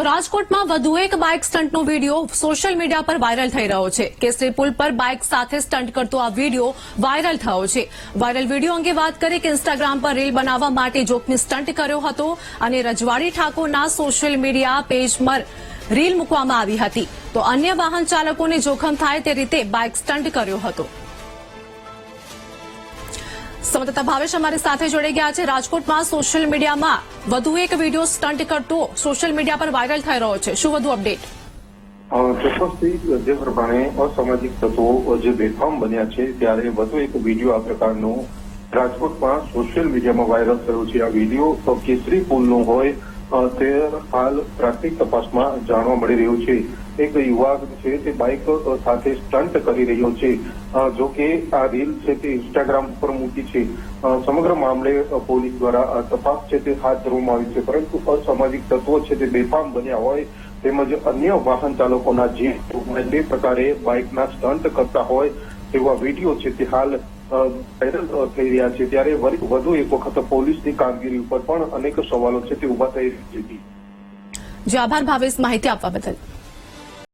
તો રાજકોટમાં વધુ એક બાઇક સ્ટન્ટનો વીડિયો સોશિયલ મીડિયા પર વાયરલ થઈ રહ્યો છે. કેસરી પુલ પર બાઇક સાથે સ્ટન્ટ કરતો આ વીડિયો વાયરલ થયો છે. વાયરલ વીડિયો અંગે વાત કરીએ કે ઇન્સ્ટાગ્રામ પર રીલ બનાવવા માટે જોકની સ્ટન્ટ કર્યો હતો અને રજવાડી ઠાકોરના સોશિયલ મીડિયા પેજ પર રીલ મૂકવામાં આવી હતી. તો અન્ય વાહન ચાલકોને જોખમ થાય તે રીતે બાઇક સ્ટન્ટ કર્યો હતો. સંવાદદાતા ભાવેશ અમારી સાથે જોડાઈ ગયા છે. રાજકોટમાં સોશિયલ મીડિયામાં વધુ એક વીડિયો સ્ટન્ટ કરતો સોશિયલ મીડિયા પર વાયરલ થઈ રહ્યો છે. શું વધુ અપડેટ ચોક્કસથી જે પ્રમાણે અસામાજિક તત્વો જે બેફામ બન્યા છે, ત્યારે વધુ એક વીડિયો આ પ્રકારનો રાજકોટમાં સોશિયલ મીડિયામાં વાયરલ થયો છે. આ વીડિયો કેસરી પુલનો હોય તે હાલ પ્રાથમિક તપાસમાં જાણવા મળી રહ્યું છે. એક યુવક છે તે બાઇક સાથે સ્ટન્ટ કરી રહ્યો છે. જો કે આ રીલ છે તે ઇન્સ્ટાગ્રામ પર મૂકી છે. સમગ્ર મામલે પોલીસ દ્વારા તપાસ છે તે હાથ ધરવામાં આવી છે. પરંતુ અસામાજિક તત્વો છે તે બેફામ બન્યા હોય તેમજ અન્ય વાહન ચાલકોના જે તે પ્રકારે બાઇકના સ્ટન્ટ કરતા હોય તેવા વીડિયો છે તે હાલ વાયરલ થઈ રહ્યા છે. ત્યારે વધુ એક વખત પોલીસની કામગીરી ઉપર પણ અનેક સવાલો છે તે ઊભા થઈ રહ્યા છે. જે આભાર, ભાવેશ, માહિતી આપવા બદલ.